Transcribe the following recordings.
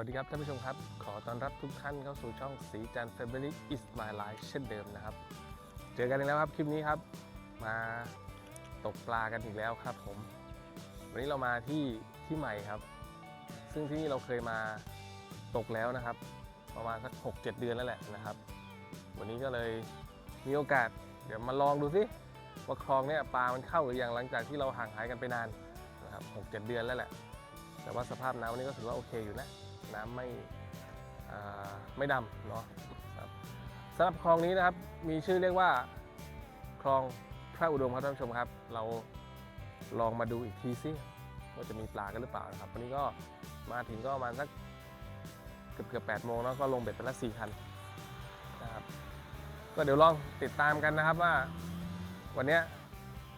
วัสดีครับท่านผู้ชมครับ ขอต้อนรับทุกท่านเข้าสู่ช่องสีจัน Family is my life เช่นเดิมนะครับ เจอกันอีกแล้วครับคลิปนี้ครับ มาตกปลากันอีกแล้วครับผม วันนี้เรามาที่ที่ใหม่ครับ ซึ่งที่นี่เราเคยมาตกแล้วนะครับ ประมาณสัก 6-7 เดือนแล้วแหละนะครับ วันนี้ก็เลยมีโอกาส เดี๋ยวมาลองดูสิว่าคลองเนี้ยปลามันเข้าหรือยังหลังจากที่เราห่างหายกันไปนานนะครับ6-7เดือนแล้วแหละ แต่ว่าสภาพน้ำวันนี้ก็ถือว่าโอเคอยู่นะ น้ำไม่ไม่ดำเนาะครับสำหรับคลองนี้นะครับมีชื่อเรียกว่าคลองพระอุดมครับท่านผู้ชมครับ เราลองมาดูอีกทีซิว่าจะมีปลากันหรือเปล่านะครับ วันนี้ก็มาถึงก็ประมาณสักเกือบเกือบแปดโมงแล้วก็ลงเบ็ดไปละสี่คันนะครับก็เดี๋ยวลองติดตามกันนะครับว่า วันนี้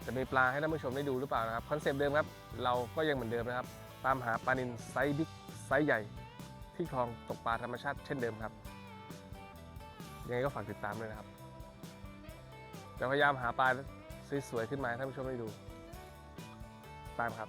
จะมีปลาให้ท่านผู้ชมได้ดูหรือเปล่านะครับคอนเซปต์เดิมครับ เราก็ยังเหมือนเดิมนะครับ ตามหาปลานินไซส์บิ๊กไซส์ใหญ่ ที่คลองตกปลาธรรมชาติเช่นเดิมครับ ยังไงก็ฝากติดตามด้วยนะครับจะพยายามหาปลาสวยๆขึ้นมาให้ท่านผู้ชมได้ดู ตามครับ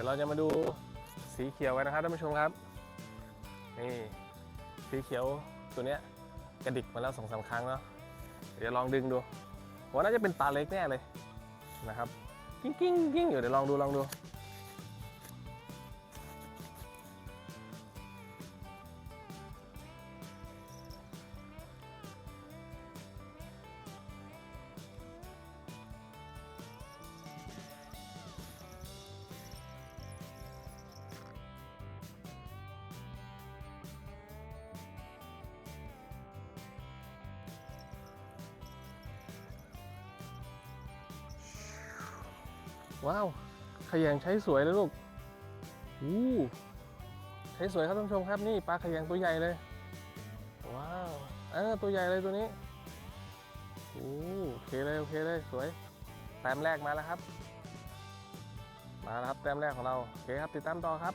ดี๋ยวเราจะมาดูสีเขียวกันนะครับท่านผู้ชมครับนี่สีเขียวตัวเนี้ยกระดิกมาแล้วสองสามครั้งเนาะเดี๋ยวลองดึงดูว่าน่าจะเป็นปลาเล็กแน่เลยนะครับกิ้งกิ้งกิ้งอยู่เดี๋ยวลองดูลองดู ว้าวขยงใช้สวยเลยลูกอู้ใช้สวยครับท่านผู้ชมครับนี่ปลาขยงตัวใหญ่เลย ว้าวเออตัวใหญ่เลยตัวนี้โอ้โอเคเลยโอเคเลยสวยแต้มแรกมาแล้วครับ มาแล้วครับแต้มแรกของเราโอเคครับติดตามต่อครับ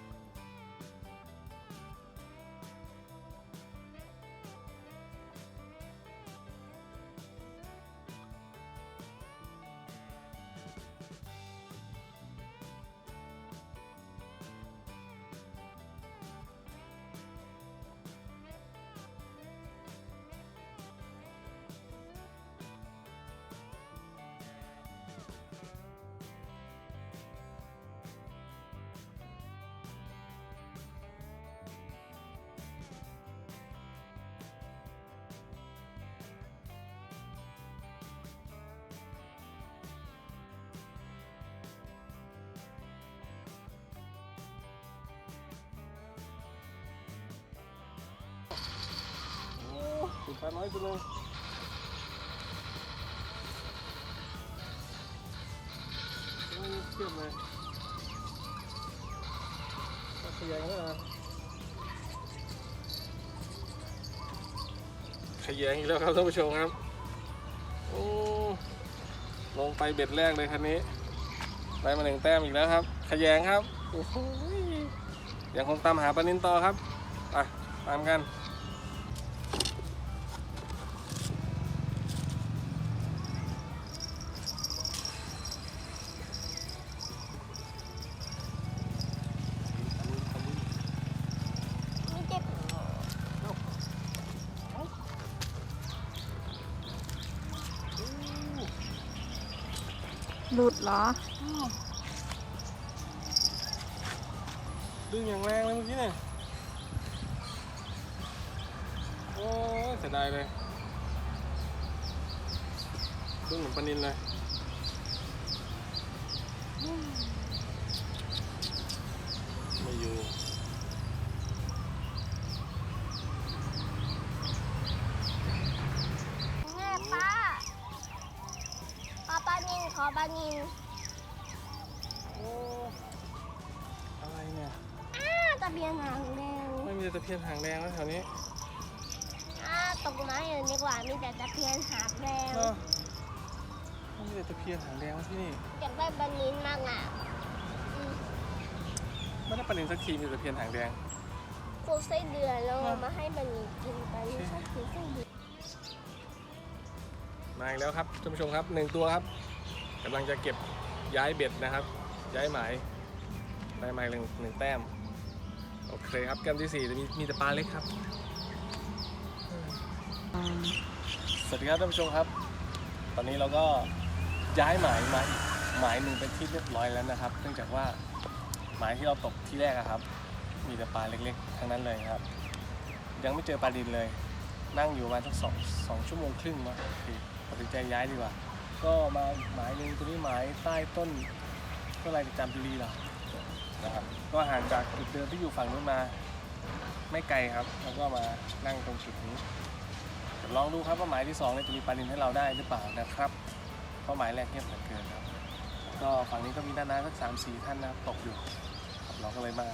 ติดปลาน้อยตัวหนึงโอ้เลยขยงแล้วนะขยงอีกแล้วครับท่านผู้ชมครับ โอ้ ลงไปเบ็ดแรกเลยคันนี้ ได้มาหนึ่งแต้มอีกแล้วครับ ขยงครับ โอ้โหยังคงตามหาปลานินต่อครับไปตามกัน หลุดเหรอ ดึงอย่างแรงเลยเมื่อกี้เนี่ย โอ้ยเสียดายเลย ดึงเหมือนปลานินเลย ไม่อยู่ แม่ป้าขอปลานินขอปลานิน โอ้ ยนหางแดงไม่มีตะเพียนหางแดงแล้วแถวนี้อ่าตกไม้อื่นดีกว่า มีแต่ตะเพียนหางแดงเนอะไม่มีตะเพียนหางแดงแล้วที่นี่อยากได้บันนินมากอะอืมไม่ได้ประเด็นสักทีมีตะเพียนหางแดงครูไส้เดือนแล้วเอามาให้บันนินกินบันนินชอบกินไส้เดือนมาอีกแล้วครับท่านผู้ชมครับหนึ่งตัวครับกำลังจะเก็บย้ายเบ็ดนะครับ ย้ายหมายได้หมายหนึ่งหนึ่งแต้ม โอเคครับแก้มที่สี่จะมีมีแต่ปลาเล็กครับ สวัสดีครับท่านผู้ชมครับ ตอนนี้เราก็ย้ายหมายมาอีกหมายหนึ่งเป็นที่เรียบร้อยแล้วนะครับ เนื่องจากว่าหมายที่เราตกที่แรกอะครับ มีแต่ปลาเล็กๆทั้งนั้นเลยครับ ยังไม่เจอปลาดินเลย นั่งอยู่ประมาณสักสองสองชั่วโมงครึ่งมาโอตัดสินใจย้ายดีกว่า ก็มาหมายหนึ่งตัวนี้หมายใต้ต้นก็อะไรจามจุรีเหรอ นะครับก็ห่างจากจุดเดิมที่อยู่ฝั่งนู้นมา ไม่ไกลครับแล้วก็มานั่งตรงจุดนี้เลองดูครับว่าหมายที่2เนี่ยจะมีปลานินให้เราได้หรือเปล่านะครับเพราะหมายแรกเงียบเหลือเกินครับ ก็ฝั่งนี้ก็มีด้านหน้าสักสามสี่ท่านนะตกอยู่ครัเราก็เลยมา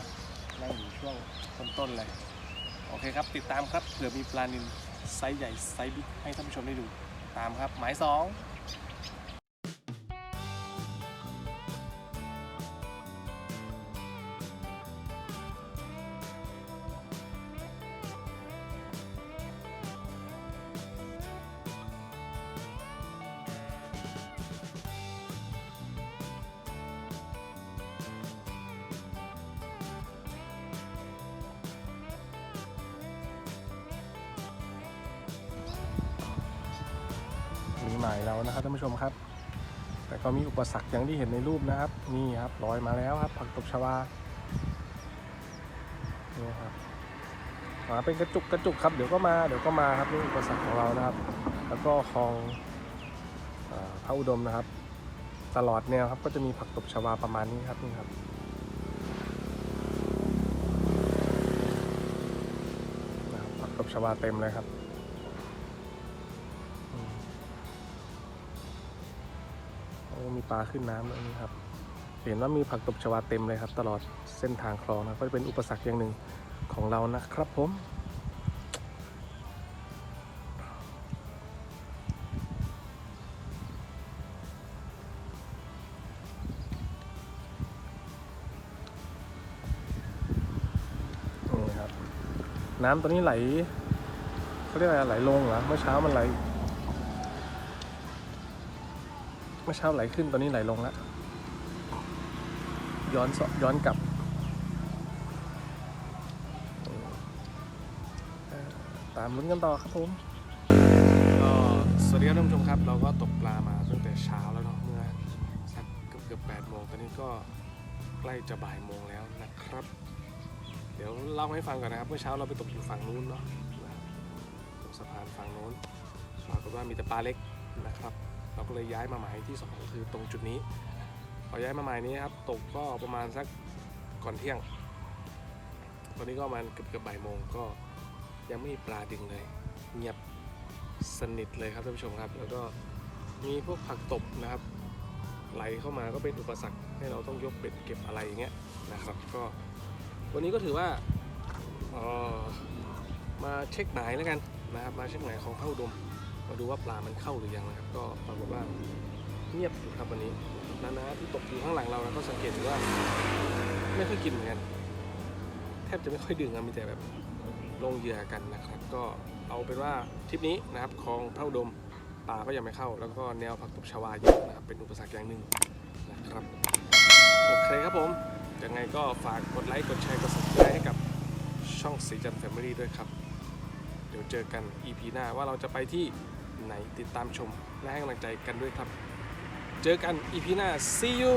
นั่งอยู่ช่วงต้นๆเลยโอเคครับ ติดตามครับเผื่อมีปลานินไซส์ใหญ่ไซส์บิ๊กให้ท่านผู้ชมได้ดูตามครับหมาย2 หมายแล้วนะครับท่านผู้ชมครับ แต่ก็มีอุปสรรคอย่างที่เห็นในรูปนะครับ นี่ครับลอยมาแล้วครับ ผักตบชวานี่ครับมาเป็นกระจุกกระจุกครับเดี๋ยวก็มาเดี๋ยวก็มาครับนี่อุปสรรคของเรานะครับ แล้วก็คลองอพระอุดมนะครับ ตลอดแนวครับก็จะมีผักตบชวาประมาณนี้ครับนี่ครับผักตบชวาเต็มเลยครับ มีปลาขึ้นน้ำแล้วนี่ครับเห็นว่ามีผักตบชวาเต็มเลยครับ ตลอดเส้นทางคลองนะก็จะเป็นอุปสรรคอย่างหนึ่งของเรานะครับผมนี่ครับน้ำตัวนี้ไหลเขาเรียกอะไรไหลลงเหรอเมื่อเช้ามันไหล เมื่อเช้าไหลขึ้นตอนนี้ไหลลงแล้ว ย้อนสย้อนกลับเอ่อตามลุ้นกันต่อครับผมก็สวัสดีครับท่านผู้ชมครับ เราก็ตกปลามาตั้งแต่เช้าแล้วเนาะเมื่อสักเกือบเกือบแปดโมงตอนนี้ก็ใกล้จะบ่ายโมงแล้วนะครับ เดี๋ยวเล่าให้ฟังก่อนนะครับเมื่อเช้าเราไปตกอยู่ฝั่งนู้นเนาะตรงสะพานฝั่งนู้นปรากฏว่ามีแต่ปลาเล็กนะครับ เราก็เลยย้ายมาหมายที่สองคือตรงจุดนี้พอย้ายมาหมายนี้ครับตกก็ประมาณสักก่อนเที่ยง ตอนนี้ก็ประมาณเกือบเกือบบ่ายโมงก็ยังไม่มีปลาดึงเลย เงียบสนิทเลยครับท่านผู้ชมครับ แล้วก็มีพวกผักตบนะครับไหลเข้ามาก็เป็นอุปสรรคให้เราต้องยกเบ็ดเก็บอะไรอย่างเงี้ยนะครับก็วันนี้ก็ถือว่าอ่อมาเช็คหมายแล้วกันนะครับมาเช็คหมายของเข้าอุดม มาดูว่าปลามันเข้าหรือยังนะครับ ก็ปรากฏว่าเงียบอยู่ครับวันนี้นานาที่ตกอยู่ข้างหลังเรานะก็สังเกตว่า ไม่ค่อยกินเหมือนกันแทบจะไม่ค่อยดึงอะมีแต่แบบลงเหยื่อกันนะครับ ก็เอาเป็นว่าทริปนี้นะครับคลองเท่าดมปลาก็ยังไม่เข้า แล้วก็แนวผักตบชวาเยอะนะครับเป็นอุปสรรคอย่างหนึ่งนะครับโอเคครับผมยังไงก็ฝากกดไลค์กดแชร์กด subscribe ให้กับช่องสีจันแฟมิลี่ด้วยครับ เดี๋ยวเจอกัน EP หน้าว่าเราจะไปที่ ไหนติดตามชมและให้กำลังใจกันด้วยครับ เจอกัน EP หน้า see you